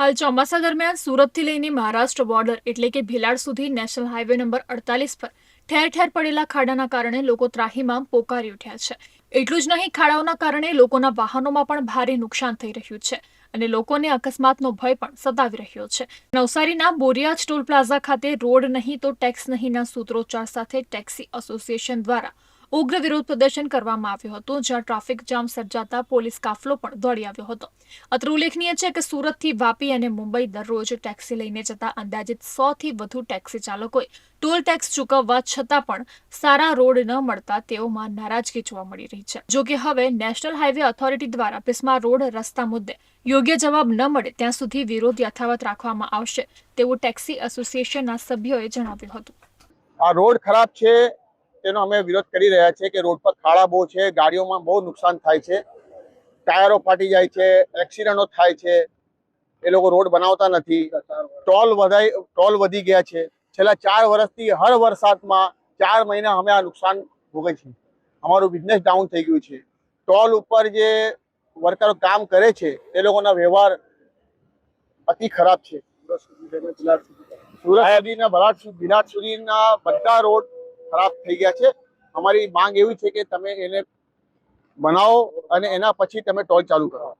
હાલ ચોમાસા દરમિયાન સુરતથી લઈને મહારાષ્ટ્ર બોર્ડર એટલે કે ભિલાડ સુધી નેશનલ હાઈવે નંબર અડતાલીસ પર ઠેર ઠેર પડેલા ખાડાના કારણે લોકો ત્રાહીમામ પોકારી ઉઠ્યા છે. એટલું જ નહીં, ખાડાઓના કારણે લોકોના વાહનોમાં પણ ભારે નુકસાન થઈ રહ્યું છે અને લોકોને અકસ્માતનો ભય પણ સતાવી રહ્યો છે. નવસારીના બોરિયાજ ટોલ પ્લાઝા ખાતે રોડ નહીં તો ટેક્સ નહીંના સૂત્રોચ્ચાર સાથે ટેક્સી એસોસિએશન દ્વારા ઉગ્ર વિરોધ પ્રદર્શન કરવામાં આવ્યું હતું, જ્યાં ટ્રાફિક જામ સર્જાતા પોલીસ કાફલો પણ દોડી આવ્યો હતો. અત્રે ઉલ્લેખનીય છે કે સુરતથી વાપી અને મુંબઈ દરરોજ ટેક્સી લઈને જતા અંદાજિત સો થી વધુ ટેક્સી ચાલકોએ ટોલ ટેક્સ ચૂકવવા છતાં પણ સારા રોડ ન મળતા તેઓમાં નારાજગી જોવા મળી રહી છે. જોકે હવે નેશનલ હાઈવે ઓથોરિટી દ્વારા બિસ્મા રોડ રસ્તા મુદ્દે યોગ્ય જવાબ ન મળે ત્યાં સુધી વિરોધ યથાવત રાખવામાં આવશે તેવું ટેક્સી એસોસિએશનના સભ્યોએ જણાવ્યું હતું. આ રોડ ખરાબ છે તેનો અમે વિરોધ કરી રહ્યા છીએ કે રોડ પર ખાડા બહુ છે ગાડીઓમાં બહુ નુકસાન થાય છે ટાયરો ફાટી જાય છે એક્સિડન્ટો થાય છે એ લોકો રોડ બનાવતા નથી. ટોલ વધાઈ ટોલ વધી ગયા છે. છેલ્લા ચાર વર્ષથી હર વરસાદમાં ચાર મહિના અમે આ નુકસાન ભોગે છીએ. અમારું બિઝનેસ ડાઉન થઈ ગયું છે. ટોલ ઉપર જે વર્કરો કામ કરે છે એ લોકોના વ્યવહાર અતિ ખરાબ છે. સુરત સુધીના ભરાટ સુ- વિરાટ સુધીના બધા રોડ ખરાબ થઈ ગયા છે. અમારી માંગ એવી છે કે તમે એને બનાવો અને એના પછી તમે ટોલ ચાલુ કરો.